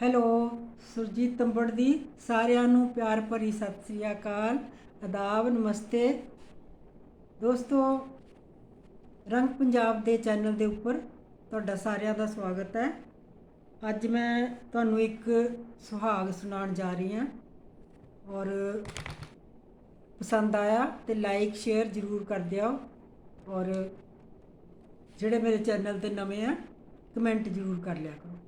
Hello, Surjit ਤੰਬੜ ਦੀ ਸਾਰਿਆਂ ਨੂੰ ਪਿਆਰ ਭਰੀ ਸਤਿ ਸ੍ਰੀ ਅਕਾਲ, ਅਦਾਬ, ਨਮਸਤੇ। ਦੋਸਤੋ, ਰੰਗ ਪੰਜਾਬ ਦੇ ਚੈਨਲ ਦੇ ਉੱਪਰ ਤੁਹਾਡਾ ਸਾਰਿਆਂ ਦਾ ਸਵਾਗਤ ਹੈ। ਅੱਜ ਮੈਂ ਤੁਹਾਨੂੰ ਇੱਕ ਸੁਹਾਗ ਸੁਣਾਉਣ ਜਾ ਰਹੀ ਹਾਂ ਔਰ ਪਸੰਦ ਆਇਆ ਤੇ ਲਾਈਕ ਸ਼ੇਅਰ ਜ਼ਰੂਰ ਕਰ ਦਿਓ ਔਰ ਜਿਹੜੇ ਮੇਰੇ ਚੈਨਲ ਤੇ ਨਵੇਂ ਆ ਕਮੈਂਟ ਜ਼ਰੂਰ ਕਰ ਲਿਆ ਕਰੋ।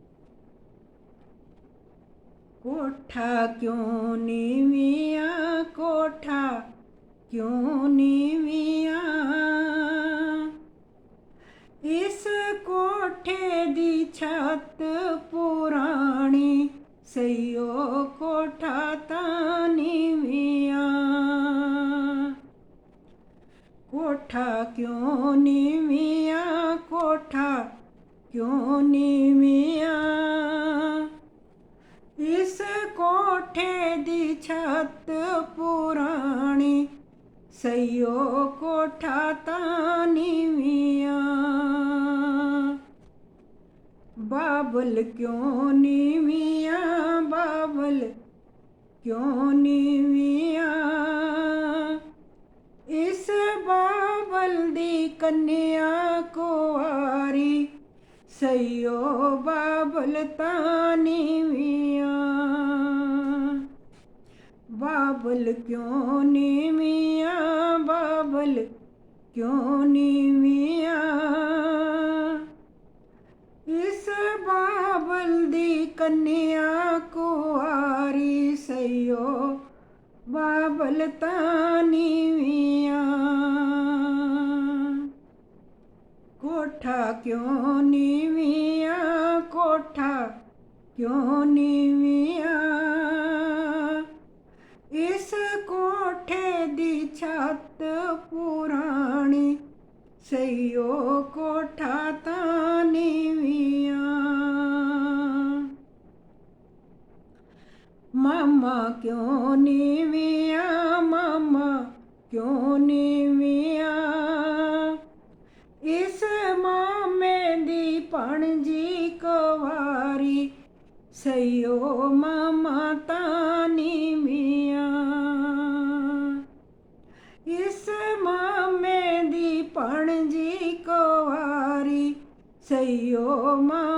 ਕੋਠਾ ਕਿਉਂ ਨੀਵੀਆਂ, ਕੋਠਾ ਕਿਉਂ ਨੀਵੀਆਂ? ਇਸ ਕੋਠੇ ਦੀ ਛੱਤ ਪੁਰਾਣੀ, ਸਈਓ ਕੋਠਾ ਤਾਂ ਨੀਵੀਆਂ। ਕੋਠਾ ਕਿਉਂ ਨੀਵੀਆਂ, ਕੋਠਾ ਕਿਉਂ ਨੀਵੀਆਂ? ਸਈਓ ਕੋਠਾ ਤਾਂ ਨੀਵੀਆਂ ਬਾਬਲ ਕਿਉਂ ਨੀਵੀਆਂ ਬਾਬਲ ਕਿਉਂ ਨੀਵੀਆਂ ਇਸ ਬਾਬਲ ਦੀ ਕੰਨਿਆ ਕੁਆਰੀ, ਸਈਓ ਬਾਬਲ ਤਾਂ ਨੀਵੀਆਂ ਬਾਬਲ ਕਿਉਂ ਨੀਵੀਆਂ? ਬਾਬਲ ਕਿਉਂ ਨੀਵੀਆਂ? ਇਸ ਬਾਬਲ ਦੀ ਕੰਨਿਆ ਕੁਆਰੀ ਸਈਓ, ਬਾਬਲ ਤਾਂ ਨੀਵੀਆਂ। ਕੋਠਾ ਕਿਉਂ ਨੀਵੀਆਂ? ਕੋਠਾ ਕਿਉਂ ਨੀਵੀਆਂ? ਮਾਮਾ ਕਿਉਂ ਨੀਵੀਆਂ? ਮਾਮਾ ਕਿਉਂ ਨੀਵੀਆਂ? ਇਸ ਮਾਮੇ ਦੀ ਪਣਜੀ ਕੁਵਾਰੀ ਸਈਓ ਮਾਮਾ ਤਾਂ ਨੀਵੀਆਂ। ਇਸ ਮਾਮੇ ਦੀ ਪਣਜੀ ਕੁਵਾਰੀ ਸਈਓ ਮਾਮਾ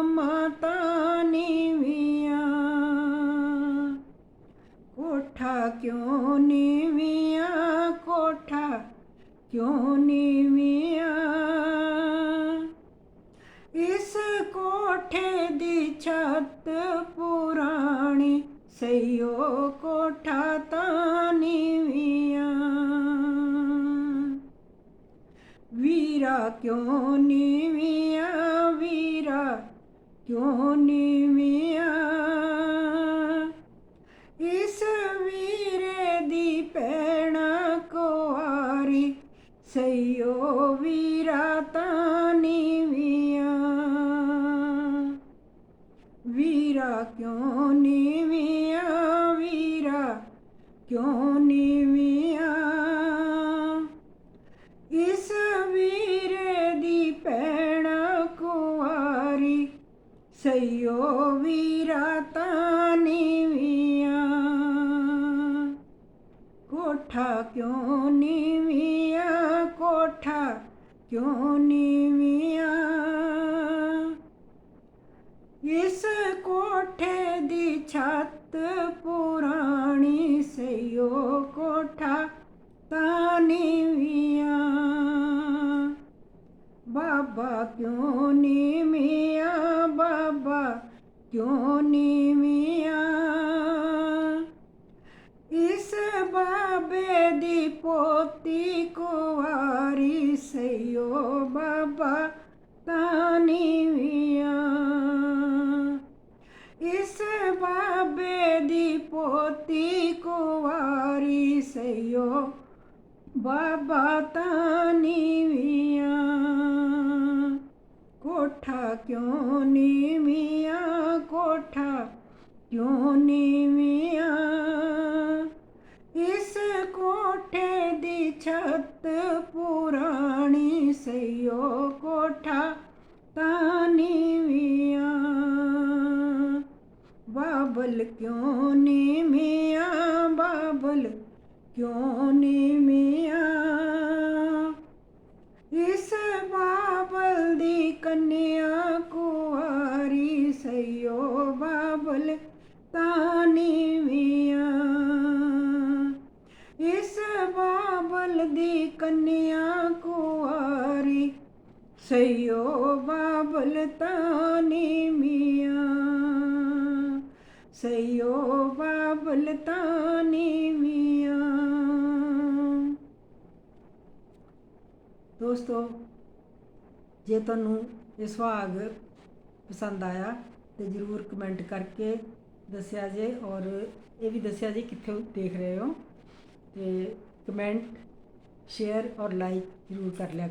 ਕਿਉਂ ਨੀਵੀਆਂ ਕੋਠਾ, ਕਿਉਂ ਨੀਵੀਆਂ? ਇਸ ਕੋਠੇ ਦੀ ਛੱਤ ਪੁਰਾਣੀ ਸਈਓ ਕੋਠਾ ਤਾਂ ਨੀਵੀਆਂ। ਵੀਰਾ ਕਿਉਂ ਨੀਵੀਆਂ, ਵੀਰਾ ਕਿਉਂ ਨੀਵੀਆਂ? ਸਈਓ ਵੀਰਾ ਤਾਂ ਨੀਵੀਆਂ ਵੀਰਾ ਕਿਉਂ ਨੀਵੀਆਂ ਵੀਰਾ ਕਿਉਂ ਨੀਵੀਆਂ ਇਸ ਵੀਰੇ ਦੀ ਪੈਣਾ ਕੁਆਰੀ ਸਈਓ ਵੀਰਾ ਤਾਂ ਨੀਵੀਆਂ ਕੋਠਾ ਕਿਉਂ ਨੀਵੀਆਂ ਕੋਠਾ ਕਿਉਂ ਨੀਵੀਆਂ? ਇਸ ਕੋਠੇ ਦੀ ਛੱਤ ਪੁਰਾਣੀ ਸਈਓ ਕੋਠਾ ਤਾਂ ਨੀਵੀਆਂ। ਬਾਬਾ ਕਿਉਂ ਨੀਵੀਆਂ? ਬਾਬਾ ਕਿਉਂ ਨੀਵੀਆਂ? ਸਈਓ ਬਾਬਾ ਤਾਂ ਇਸ ਬਾਬੇ ਦੀ ਪੋਤੀ ਕੁਵਾਰੀ ਸਈਓ ਬਾਬਾ ਤਾਂ ਕੋਠਾ ਕਿਉਂ ਨੀਵੀਆਂ, ਕੋਠਾ ਕਿਉਂ ਨੀਵੀਆਂ? ਬਾਬਲ ਕਿਉਂ ਨੀ ਮੀਆਂ? ਬਾਬਲ ਕਿਉਂ ਨੀ ਮੀਆਂ? ਇਸ ਬਾਬਲ ਦੀ ਕੰਨਿਆ ਕੁਆਰੀ ਸਈਓ ਬਾਬਲ ਤਾਨੀ ਮੀਆਂ। ਇਸ ਬਾਬਲ ਦੀ ਕੰਨਿਆ ਕੁਆਰੀ ਸਈਓ ਬਾਬਲ ਤਾਨੀ ਮੀਆਂ। ਸਈਓ ਬਾਬਲ ਤਾਨੀ ਮੀਆਂ। ਦੋਸਤੋ, ਜੇ ਤੁਹਾਨੂੰ ਇਹ ਸੁਹਾਗ ਪਸੰਦ ਆਇਆ ਤੇ ਜਰੂਰ ਕਮੈਂਟ ਕਰਕੇ ਦੱਸਿਆ ਜੇ ਔਰ ਇਹ ਵੀ ਦੱਸਿਆ ਜੇ ਕਿੱਥੇ ਦੇਖ ਰਹੇ ਹੋ ਤੇ ਕਮੈਂਟ, ਸ਼ੇਅਰ ਔਰ ਲਾਈਕ ਜਰੂਰ ਕਰ ਲਿਆ